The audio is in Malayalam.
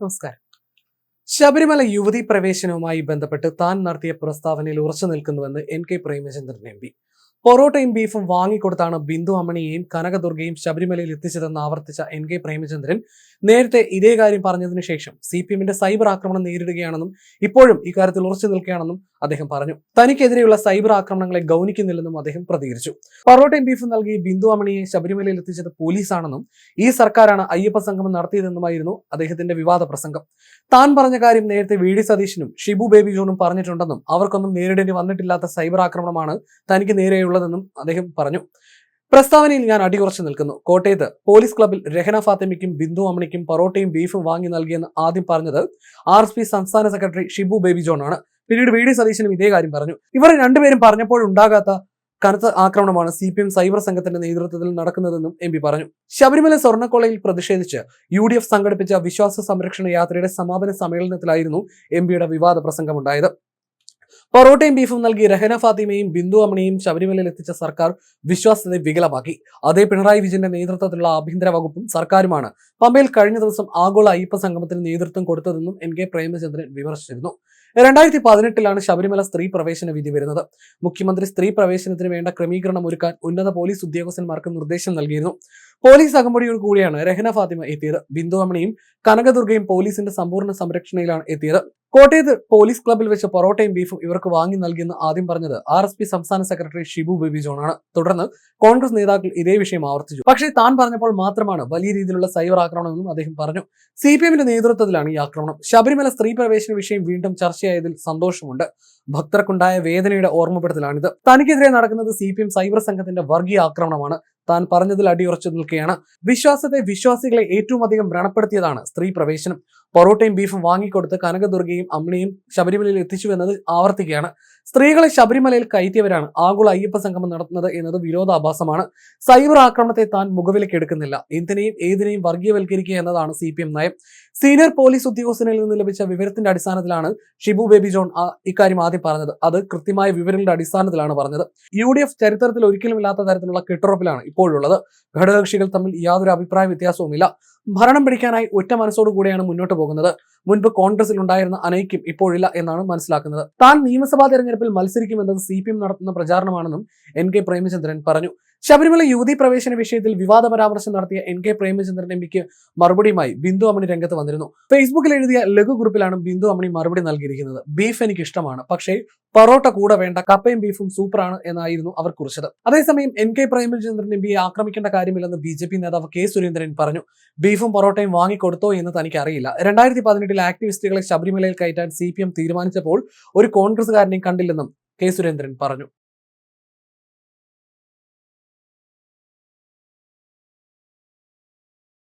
നമസ്കാരം. ശബരിമല യുവതി പ്രവേശനവുമായി ബന്ധപ്പെട്ട് താൻ നടത്തിയ പ്രസ്താവനയിൽ ഉറച്ചു നിൽക്കുന്നുവെന്ന് N K Premachandran M P. പൊറോട്ടയും ബീഫും വാങ്ങിക്കൊടുത്താണ് ബിന്ദു അമ്മണിയെയും കനകദുർഗയും ശബരിമലയിൽ എത്തിച്ചതെന്ന് ആവർത്തിച്ച എൻ കെ പ്രേമചന്ദ്രൻ. നേരത്തെ ഇതേ കാര്യം പറഞ്ഞതിനു ശേഷം സി പി എമ്മിന്റെ സൈബർ ആക്രമണം നേരിടുകയാണെന്നും ഇപ്പോഴും ഇക്കാര്യത്തിൽ ഉറച്ചു നിൽക്കുകയാണെന്നും അദ്ദേഹം പറഞ്ഞു. തനിക്കെതിരെയുള്ള സൈബർ ആക്രമണങ്ങളെ ഗൗനിക്കുന്നില്ലെന്നും അദ്ദേഹം പ്രതികരിച്ചു. പൊറോട്ടയും ബീഫും നൽകി ബിന്ദു അമ്മണിയെ ശബരിമലയിൽ എത്തിച്ചത് പോലീസാണെന്നും ഈ സർക്കാരാണ് അയ്യപ്പ സംഗമം നടത്തിയതെന്നുമായിരുന്നു അദ്ദേഹത്തിന്റെ വിവാദ പ്രസംഗം. താൻ പറഞ്ഞ കാര്യം നേരത്തെ വി ഡി സതീശനും ഷിബു ബേബി ജോണും പറഞ്ഞിട്ടുണ്ടെന്നും അവർക്കൊന്നും നേരിടേണ്ടി വന്നിട്ടില്ലാത്ത സൈബർ ആക്രമണമാണ് തനിക്ക് നേരെയുള്ളതെന്നും അദ്ദേഹം പറഞ്ഞു. പ്രസ്താവനയിൽ ഞാൻ അടികുറച്ച് നിൽക്കുന്നു. കോട്ടയത്ത് പോലീസ് ക്ലബിൽ രഹന ഫാത്തിമയ്ക്കും ബിന്ദു അമ്മണിക്കും പൊറോട്ടയും ബീഫും വാങ്ങി നൽകിയെന്ന് ആദ്യം പറഞ്ഞത് ആർ എസ് പി സംസ്ഥാന സെക്രട്ടറി ഷിബു ബേബി ജോൺ ആണ്. പിന്നീട് വി ഡി സതീശനും ഇതേ കാര്യം പറഞ്ഞു. ഇവർ രണ്ടുപേരും പറഞ്ഞപ്പോഴുണ്ടാകാത്ത കനത്ത ആക്രമണമാണ് സി പി എം സൈബർ സംഘത്തിന്റെ നേതൃത്വത്തിൽ നടക്കുന്നതെന്നും എം പി പറഞ്ഞു. ശബരിമല സ്വർണക്കൊളയിൽ പ്രതിഷേധിച്ച് യു ഡി എഫ് സംഘടിപ്പിച്ച വിശ്വാസ സംരക്ഷണ യാത്രയുടെ സമാപന സമ്മേളനത്തിലായിരുന്നു എം പിയുടെ വിവാദ പ്രസംഗമുണ്ടായത്. പൊറോട്ടയും ബീഫും നൽകി രഹന ഫാത്തിമയും ബിന്ദു അമണിയും ശബരിമലയിൽ എത്തിച്ച സർക്കാർ വിശ്വാസത്തെ വികലമാക്കി. അതേ പിണറായി വിജയന്റെ നേതൃത്വത്തിലുള്ള ആഭ്യന്തര വകുപ്പും സർക്കാരുമാണ് പമ്പയിൽ കഴിഞ്ഞ ദിവസം ആഗോള അയ്യപ്പ സംഗമത്തിന് നേതൃത്വം കൊടുത്തതെന്നും എൻ കെ പ്രേമചന്ദ്രൻ വിമർശിച്ചിരുന്നു. രണ്ടായിരത്തി പതിനെട്ടിലാണ് ശബരിമല സ്ത്രീ പ്രവേശന വിധി വരുന്നത്. മുഖ്യമന്ത്രി സ്ത്രീ പ്രവേശനത്തിന് വേണ്ട ക്രമീകരണം ഒരുക്കാൻ ഉന്നത പോലീസ് ഉദ്യോഗസ്ഥന്മാർക്ക് നിർദ്ദേശം നൽകിയിരുന്നു. പോലീസ് അകമ്പടിയോട് കൂടിയാണ് രഹന ഫാത്തിമ എത്തിയത്. ബിന്ദു അമണിയും കനകദുർഗയും പോലീസിന്റെ സമ്പൂർണ സംരക്ഷണയിലാണ് എത്തിയത്. കോട്ടയത്ത് പോലീസ് ക്ലബ്ബിൽ വെച്ച് പൊറോട്ടയും ബീഫും ഇവർക്ക് വാങ്ങി നൽകിയെന്ന് ആദ്യം പറഞ്ഞത് ആർ എസ് പി സംസ്ഥാന സെക്രട്ടറി ഷിബു ബേബി ജോണാണ്. തുടർന്ന് കോൺഗ്രസ് നേതാക്കൾ ഇതേ വിഷയം ആവർത്തിച്ചു. പക്ഷേ താൻ പറഞ്ഞപ്പോൾ മാത്രമാണ് വലിയ രീതിയിലുള്ള സൈബർ ആക്രമണമെന്നും അദ്ദേഹം പറഞ്ഞു. സി പി എമ്മിന്റെ നേതൃത്വത്തിലാണ് ഈ ആക്രമണം. ശബരിമല സ്ത്രീ പ്രവേശന വിഷയം വീണ്ടും ചർച്ചയായതിൽ സന്തോഷമുണ്ട്. ഭക്തർക്കുണ്ടായ വേദനയുടെ ഓർമ്മപ്പെടുത്തലാണിത്. തനിക്കെതിരെ നടക്കുന്നത് സി പി എം സൈബർ സംഘത്തിന്റെ വർഗീയ ആക്രമണമാണ്. താൻ പറഞ്ഞതിൽ അടിയുറച്ചു നിൽക്കുകയാണ്. വിശ്വാസത്തെ വിശ്വാസികളെ ഏറ്റവും അധികം വ്രണപ്പെടുത്തിയതാണ് സ്ത്രീ പ്രവേശനം. പൊറോട്ടയും ബീഫും വാങ്ങിക്കൊടുത്ത് കനകദുർഗയും അമ്മിണിയും ശബരിമലയിൽ എത്തിച്ചു എന്നത് ആവർത്തിക്കുകയാണ്. സ്ത്രീകളെ ശബരിമലയിൽ കയറ്റിയവരാണ് ആഗോള അയ്യപ്പ സംഗമം നടത്തുന്നത് എന്നത് വിരോധാഭാസമാണ്. സൈബർ ആക്രമണത്തെ താൻ മുഖവിലേക്ക് എടുക്കുന്നില്ല. എന്തിനേയും ഏതിനേയും വർഗീയവൽക്കരിക്കുക എന്നതാണ് സി പി എം നയം. സീനിയർ പോലീസ് ഉദ്യോഗസ്ഥനിൽ നിന്ന് ലഭിച്ച വിവരത്തിന്റെ അടിസ്ഥാനത്തിലാണ് ഷിബു ബേബി ജോൺ ഇക്കാര്യം ആദ്യം പറഞ്ഞത്. അത് കൃത്യമായ വിവരങ്ങളുടെ അടിസ്ഥാനത്തിലാണ് പറഞ്ഞത്. യു ഡി എഫ് ചരിത്രത്തിൽ ഒരിക്കലും ഇല്ലാത്ത തരത്തിലുള്ള കെട്ടുറപ്പിലാണ് ഇപ്പോഴുള്ളത്. ഘടകകക്ഷികൾ തമ്മിൽ യാതൊരു അഭിപ്രായ വ്യത്യാസവുമില്ല. ഭരണം പിടിക്കാനായി ഒറ്റ മനസ്സോടു കൂടിയാണ് മുന്നോട്ട് പോകുന്നത്. മുൻപ് കോൺഗ്രസിൽ ഉണ്ടായിരുന്ന അനൈക്യം ഇപ്പോഴില്ല എന്നാണ് മനസ്സിലാക്കുന്നത്. താൻ നിയമസഭാ തെരഞ്ഞെടുപ്പിൽ മത്സരിക്കുമെന്നത് സി പി എം നടത്തുന്ന പ്രചാരണമാണെന്നും എൻ കെ പ്രേമചന്ദ്രൻ പറഞ്ഞു. ശബരിമല യുവതി പ്രവേശന വിഷയത്തിൽ വിവാദ പരാമർശം നടത്തിയ എൻ കെ പ്രേമചന്ദ്രൻ എം പിക്ക് മറുപടിയുമായി ബിന്ദു അമ്മണി രംഗത്ത് വന്നിരുന്നു. ഫേസ്ബുക്കിൽ എഴുതിയ ലഘു ഗ്രൂപ്പിലാണ് ബിന്ദു അമ്മണി മറുപടി നൽകിയിരിക്കുന്നത്. ബീഫ് എനിക്ക് ഇഷ്ടമാണ്. പക്ഷേ പൊറോട്ട കൂടെ വേണ്ട കപ്പയും ബീഫും സൂപ്പറാണ് എന്നായിരുന്നു അവർ കുറിച്ചത്. അതേസമയം എൻ കെ പ്രേമചന്ദ്രൻ എം പിയെ ആക്രമിക്കേണ്ട കാര്യമില്ലെന്ന് ബി ജെ പി നേതാവ് കെ സുരേന്ദ്രൻ പറഞ്ഞു. ബീഫും പൊറോട്ടയും വാങ്ങിക്കൊടുത്തോ എന്ന് തനിക്ക് അറിയില്ല രണ്ടായിരത്തി പതിനെട്ടിൽ ആക്ടിവിസ്റ്റുകളെ ശബരിമലയിൽ കയറ്റാൻ സി പി എം തീരുമാനിച്ചപ്പോൾ ഒരു കോൺഗ്രസുകാരനെയും കണ്ടില്ലെന്നും കെ സുരേന്ദ്രൻ പറഞ്ഞു.